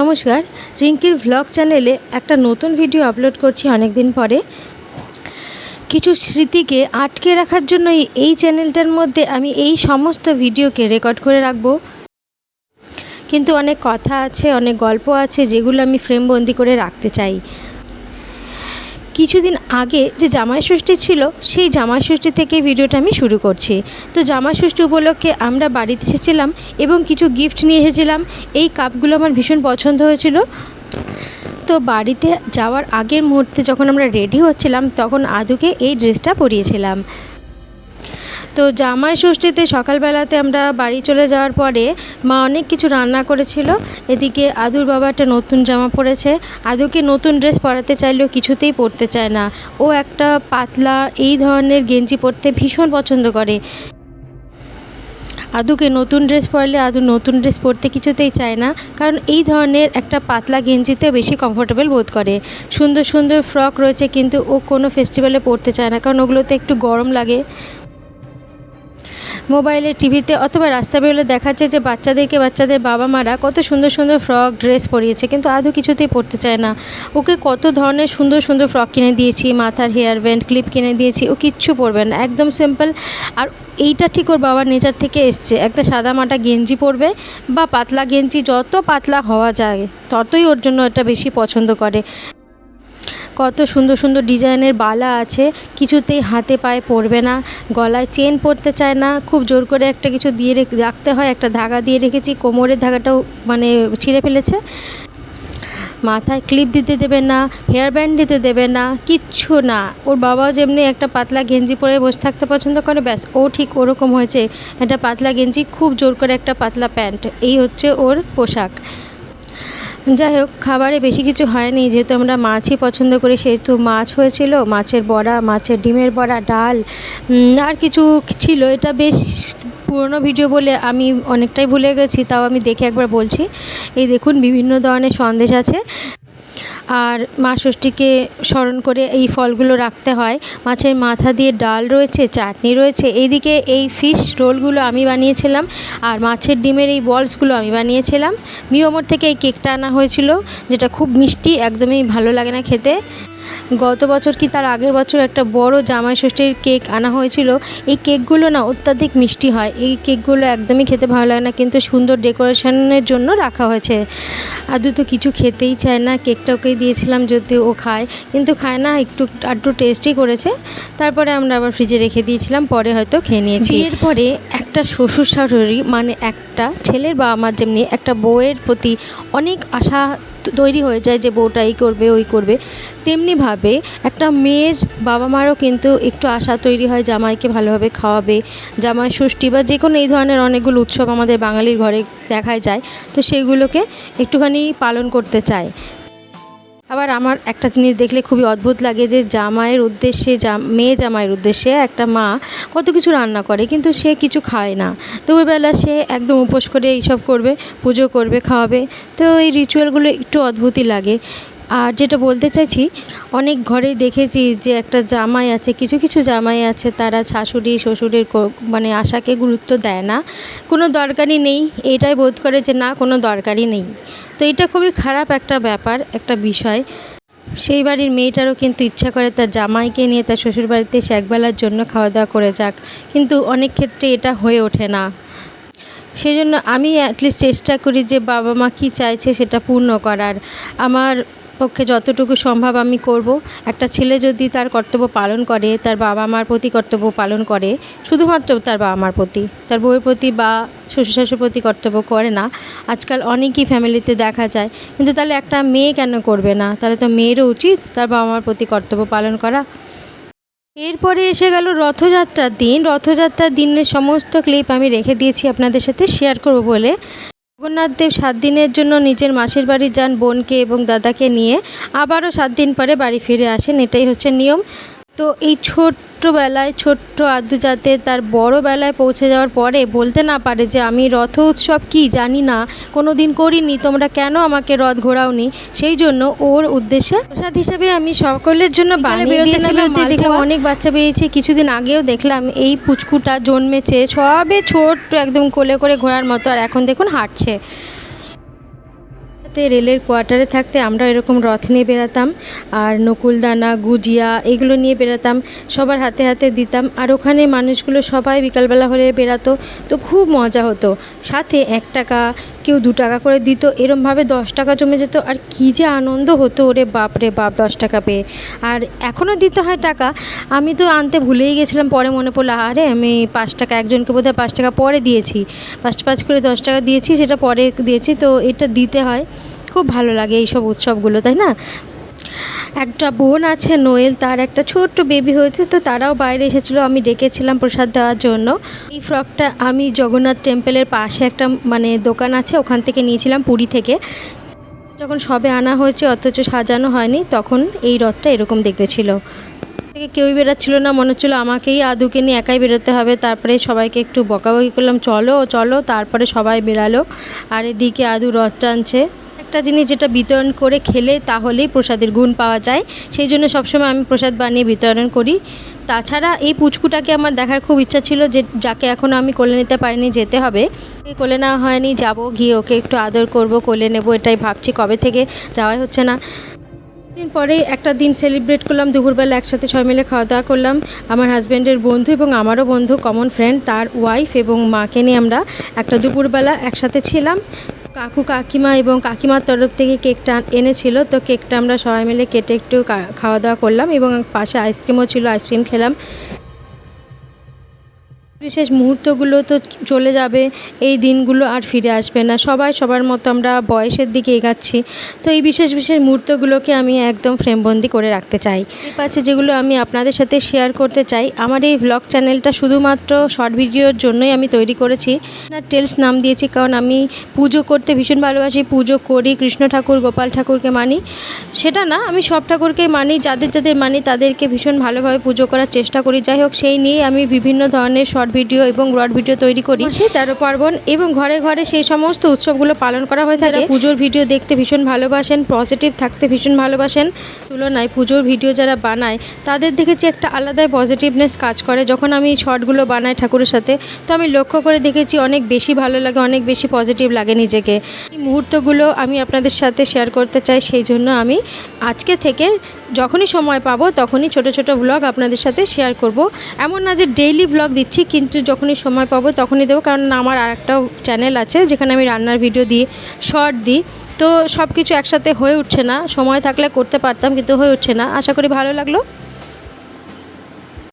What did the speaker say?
নমস্কার, রিঙ্কির ভ্লগ চ্যানেলে একটা নতুন ভিডিও আপলোড করছি অনেক দিন পরে। কিছু স্মৃতিকে আটকে রাখার জন্যই এই চ্যানেলটার মধ্যে আমি এই সমস্ত ভিডিওকে রেকর্ড করে রাখব। কিন্তু অনেক কথা আছে, অনেক গল্প আছে, যেগুলো আমি ফ্রেমবন্দি করে রাখতে চাই। কিছুদিন আগে যে জামাই ষষ্ঠী ছিল, সেই জামাই ষষ্ঠী থেকে ভিডিওটা আমি শুরু করছি। তো জামাই ষষ্ঠী উপলক্ষে আমরা বাড়িতে এসেছিলাম এবং কিছু গিফট নিয়ে এসেছিলাম। এই কাপগুলো আমার ভীষণ পছন্দ হয়েছিল। তো বাড়িতে যাওয়ার আগের মুহূর্তে যখন আমরা রেডি হচ্ছিলাম, তখন আদুকে এই ড্রেসটা পরিয়েছিলাম। তো জামাই ষষ্ঠীতে সকালবেলাতে আমরা বাড়ি চলে যাওয়ার পরে মা অনেক কিছু রান্না করেছিল। এদিকে আদুর বাবা একটা নতুন জামা পরেছে। আদুকে নতুন ড্রেস পরাতে চাইলেও কিছুতেই পরতে চায় না। ও একটা পাতলা এই ধরনের গেঞ্জি পরতে ভীষণ পছন্দ করে। আদুকে নতুন ড্রেস পরলে আদু নতুন ড্রেস পরতে কিছুতেই চায় না। কারণ এই ধরনের একটা পাতলা গেঞ্জিতে বেশি কমফোর্টেবল বোধ করে। সুন্দর সুন্দর ফ্রক রয়েছে কিন্তু ও কোনো ফেস্টিভ্যালে পরতে চায় না। কারণ ওগুলোতে একটু গরম লাগে। মোবাইলে, টিভিতে অথবা রাস্তা বেরোলে দেখাচ্ছে যে বাচ্চাদেরকে বাচ্চাদের বাবা মারা কত সুন্দর সুন্দর ফ্রক, ড্রেস পরিয়েছে, কিন্তু আদৌ কিছুতেই পরতে চায় না। ওকে কত ধরনের সুন্দর সুন্দর ফ্রক কিনে দিয়েছি, মাথার হেয়ার ব্যান্ড, ক্লিপ কিনে দিয়েছি, ও কিচ্ছু পরবে না। একদম সিম্পল আর এইটা ঠিক ওর বাবার নেচার থেকে এসছে। একটা সাদা মাটা গেঞ্জি পরবে বা পাতলা গেঞ্জি, যত পাতলা হওয়া যায়, ততই ওর জন্য এটা বেশি পছন্দ করে। কত সুন্দর সুন্দর ডিজাইনের বালা আছে, কিছুতেই হাতে পায়ে পরবে না, গলায় চেন পরতে চায় না, খুব জোর করে একটা কিছু দিয়ে রেখে, রাখতে হয়, একটা ধাগা দিয়ে রেখেছি, কোমরের ধাগাটাও মানে ছিঁড়ে ফেলেছে। মাথায় ক্লিপ দিতে দেবে না, হেয়ার ব্যান্ড দিতে দেবে না, কিচ্ছু না। ওর বাবাও যেমনি একটা পাতলা গেঞ্জি পরে বসে থাকতে পছন্দ করে, ব্যাস, ও ঠিক ওরকম হয়েছে। একটা পাতলা গেঞ্জি, খুব জোর করে একটা পাতলা প্যান্ট, এই হচ্ছে ওর পোশাক। যাই হোক, খাবারে বেশি কিছু হয়নি। যেহেতু আমরা মাছই পছন্দ করি, সেহেতু মাছ হয়েছিল। মাছের বড়া, মাছের ডিমের বড়া, ডাল আর কিছু ছিল। এটা বেশ পুরনো ভিডিও বলে আমি অনেকটাই ভুলে গেছি, তাও আমি দেখে একবার বলছি। এই দেখুন, বিভিন্ন ধরনের সন্দেশ আছে। আর মা ষষ্ঠীকে স্মরণ করে এই ফলগুলো রাখতে হয়। মাছের মাথা দিয়ে ডাল রয়েছে, চাটনি রয়েছে। এইদিকে এই ফিশ রোলগুলো আমি বানিয়েছিলাম আর মাছের ডিমের এই বলসগুলো আমি বানিয়েছিলাম। মিওমোর থেকে এই কেকটা আনা হয়েছিল, যেটা খুব মিষ্টি, একদমই ভালো লাগে না খেতে। গত বছর কি তার আগের বছর একটা বড় জামাই ষষ্ঠীর কেক আনা হয়েছিল? এই কেকগুলো না অত্যাধিক মিষ্টি হয়। এই কেকগুলো একদমই খেতে ভালো লাগে না, কিন্তু সুন্দর ডেকোরেশনের জন্য রাখা হয়েছে। আদু তো কিছু খেতেই চায় না কেকটা ওকে দিয়েছিলাম যদি ও খায়, কিন্তু খায় না, একটু আধটু টেস্টই করেছে। তারপরে আমরা আবার ফ্রিজে রেখে দিয়েছিলাম, পরে হয়তো খেয়ে নিয়েছি। এরপরে একটা শ্বশুর শাশুড়ি মানে একটা ছেলের বাবা মার যেমনি একটা বউয়ের প্রতি অনেক আশা তৈরি হয়ে যায় যে বউটা এই করবে, ওই করবে। তেমনিভাবে একটা মেয়ের বাবা মারও কিন্তু একটু আশা তৈরি হয়, জামাইকে ভালোভাবে খাওয়াবে। জামাই ষষ্ঠী বা যে কোনো এই ধরনের অনেকগুলো উৎসব আমাদের বাঙালির ঘরে দেখাই যায়, তো সেগুলোকে একটুখানি পালন করতে চায়। আবার আমার একটা জিনিস দেখলে খুবই অদ্ভুত লাগে যে জামাইয়ের উদ্দেশ্যে মেয়ে জামাইয়ের উদ্দেশ্যে একটা মা কত কিছু রান্না করে, কিন্তু সে কিছু খায় না। দুপুরবেলা সে একদম উপোস করে এইসব করবে, পুজো করবে, খাওয়াবে। তো এই রিচুয়ালগুলো একটু অদ্ভুতই লাগে। আর যেটা বলতে চাইছি, অনেক ঘরেই দেখেছি যে একটা জামাই আছে, কিছু কিছু জামাই আছে, তারা শাশুড়ি, শ্বশুরের মানে আশাকে গুরুত্ব দেয় না। কোনো দরকারই নেই, এটাই বোধ করে যে না, কোনো দরকারই নেই। তো এটা খুবই খারাপ একটা ব্যাপার, একটা বিষয়। সেই বাড়ির মেয়েটারও কিন্তু ইচ্ছা করে তার জামাইকে নিয়ে তার শ্বশুর বাড়িতে সে একবেলার জন্য খাওয়া দাওয়া করে যাক, কিন্তু অনেক ক্ষেত্রে এটা হয়ে ওঠে না। সেই জন্য আমি অ্যাটলিস্ট চেষ্টা করি যে বাবা মা কী চাইছে সেটা পূর্ণ করার। আমার পক্ষে যতটুকু সম্ভব আমি করব। একটা ছেলে যদি তার কর্তব্য পালন করে, তার বাবা মার প্রতি কর্তব্য পালন করে, শুধুমাত্র তার বাবা মার প্রতি, তার বউয়ের প্রতি বা শ্বশুর শাশুর প্রতি কর্তব্য করে না। আজকাল অনেকই ফ্যামিলিতে দেখা যায়, কিন্তু তাহলে একটা মেয়ে কেন করবে না? তাহলে তো মেয়েরও উচিত তার বাবা মার প্রতি কর্তব্য পালন করা। এরপরে এসে গেল রথযাত্রার দিন। রথযাত্রার দিনের সমস্ত ক্লিপ আমি রেখে দিয়েছি আপনাদের সাথে শেয়ার করব বলে। জগন্নাথ দেব সাত দিনের জন্য নিজের মাসির বাড়ি যান বোনকে এবং দাদাকে নিয়ে। আবারও সাত দিন পরে বাড়ি ফিরে আসেন, এটাই হচ্ছে নিয়ম। তো এই ছোট্টবেলায় ছোট্ট আদু যাতে তার বড় বেলায় পৌঁছে যাওয়ার পরে বলতে না পারে যে আমি রথ উৎসব কি জানি না কোনো দিন করিনি তোমরা কেন আমাকে রথ ঘোরাওনি? সেই জন্য ওর উদ্দেশ্যে প্রসাদ হিসেবে আমি সকলের জন্য দেখলাম অনেক বাচ্চা পেয়েছে কিছুদিন আগেও দেখলাম এই পুচকুটা জন্মেছে সবে ছোট্ট একদম কোলে করে ঘোরার মতো আর এখন দেখুন হাঁটছে। তে রেলের কোয়ার্টারে থাকতে আমরা এরকম রথ নিয়ে বেরাতাম আর নকুলদানা, গুজিয়া এগুলো নিয়ে বেরাতাম সবার হাতে হাতে দিতাম, আর ওখানে মানুষগুলো সবাই বিকালবেলা হলে বেরাতো তো খুব মজা হতো। সাথে এক টাকা কেউ দু টাকা করে দিত, এরমভাবে দশ টাকা জমে যেত। আর কী যে আনন্দ হতো ওরে বাপ রে বাপ দশ টাকা পেয়ে। আর এখনও দিতে হয় টাকা। আমি তো আনতে ভুলেই গেছিলাম, পরে মনে পড়ল, আরে আমি পাঁচ টাকা, একজনকে বোধহয় পাঁচ টাকা পরে দিয়েছি। পাঁচ পাঁচ করে দশ টাকা দিয়েছি, সেটা পরে দিয়েছি, তো এটা দিতে হয়। খুব ভালো লাগে এইসব উৎসবগুলো, তাই না? একটা বোন আছে, নোয়েল, তার একটা ছোট্ট বেবি হয়েছে, তো তারাও বাইরে এসেছিল, আমি ডেকেছিলাম প্রসাদ দেওয়ার জন্য। এই ফ্রকটা আমি জগন্নাথ টেম্পলের পাশে একটা মানে দোকান আছে, ওখান থেকে নিয়েছিলাম পুরী থেকে। যখন সবে আনা হয়েছে, অথচ সাজানো হয়নি, তখন এই রথটা এরকম দেখতে ছিল। থেকে কেউই বেরোচ্ছিল না, মনে হচ্ছিল আমাকেই, আদুকে নিয়ে একাই বেরোতে হবে, তারপরে সবাইকে একটু বকাবকি করলাম, চলো চলো, তারপরে সবাই বেরালো। আর এদিকে আদু রথ টানছে। একটা জিনিস যেটা বিতরণ করে খেলে তাহলেই প্রসাদের গুণ পাওয়া যায়। সেই জন্য সবসময় আমি প্রসাদ বানিয়ে বিতরণ করি। তাছাড়া এই পুচকুটাকে আমার দেখার খুব ইচ্ছা ছিল যে যাকে এখনও আমি কোলে নিতে পারিনি, যেতে হবে। কোলে নেওয়া হয়নি, যাব, গিয়ে ওকে একটু আদর করব, কোলে নেব, এটাই ভাবছি, কবে থেকে যাওয়াই হচ্ছে না। দিন পরে একটা দিন সেলিব্রেট করলাম, দুপুরবেলা একসাথে সবাই মিলে খাওয়া দাওয়া করলাম। আমার হাজব্যান্ডের বন্ধু এবং আমারও বন্ধু, কমন ফ্রেন্ড, তার ওয়াইফ এবং মাকে নিয়ে আমরা একটা দুপুরবেলা একসাথে ছিলাম। কাকু কাকিমা এবং কাকিমার তরফ থেকে কেকটা এনেছিল, তো কেকটা আমরা সবাই মিলে কেটে একটু খাওয়া দাওয়া করলাম এবং পাশে আইসক্রিমও ছিল আইসক্রিম খেলাম। বিশেষ মুহূর্তগুলো তো চলে যাবে, এই দিনগুলো আর ফিরে আসবে না। সবাই সবার মতো আমরা বয়সের দিকে এগাচ্ছি। তো এই বিশেষ বিশেষ মুহূর্তগুলোকে আমি একদম ফ্রেমবন্দি করে রাখতে চাই। ক্লিপ আছে যেগুলো আমি আপনাদের সাথে শেয়ার করতে চাই, আমার এই ভ্লগ চ্যানেলটা শুধুমাত্র শর্ট ভিডিওর জন্যই আমি তৈরি করেছি। না টেলস নাম দিয়েছি, কারণ আমি পুজো করতে ভীষণ ভালোবাসি। পুজো করি, কৃষ্ণ ঠাকুর, গোপাল ঠাকুরকে মানি। সেটা না, আমি সব ঠাকুরকেই মানি, যাদের যাদের মানি তাদেরকে ভীষণ ভালোভাবে পুজো করার চেষ্টা করি। যাই হোক, সেই নিয়ে আমি বিভিন্ন ধরনের শর্ট ভিডিও এবং ব্রড ভিডিও তৈরি করি। সেই তেরো পার্বণ এবং ঘরে ঘরে সেই সমস্ত উৎসবগুলো পালন করা হয়ে থাকে। পুজোর ভিডিও দেখতে ভীষণ ভালোবাসেন পজিটিভ থাকতে ভীষণ ভালোবাসেন। তুলনায় পুজোর ভিডিও যারা বানায় তাদের দেখেছি একটা আলাদাই পজিটিভনেস কাজ করে। যখন আমি শর্টগুলো বানাই ঠাকুরের সাথে তো আমি লক্ষ্য করে দেখেছি অনেক বেশি ভালো লাগে অনেক বেশি পজিটিভ লাগে নিজেকে। এই মুহূর্তগুলো আমি আপনাদের সাথে শেয়ার করতে চাই সেই জন্য আমি আজকে থেকে যখনই সময় পাবো তখনই ছোট ছোট ব্লগ আপনাদের সাথে শেয়ার করব। এমন না যে ডেইলি ব্লগ দিচ্ছি, কিন্তু যখনই সময় পাবো তখনই দেবো, কারণ আমার আর একটাও চ্যানেল আছে, যেখানে আমি রান্নার ভিডিও দিই শর্ট দিই। তো সব কিছু একসাথে হয়ে উঠছে না। সময় থাকলে করতে পারতাম, কিন্তু হয়ে উঠছে না। আশা করি ভালো লাগল।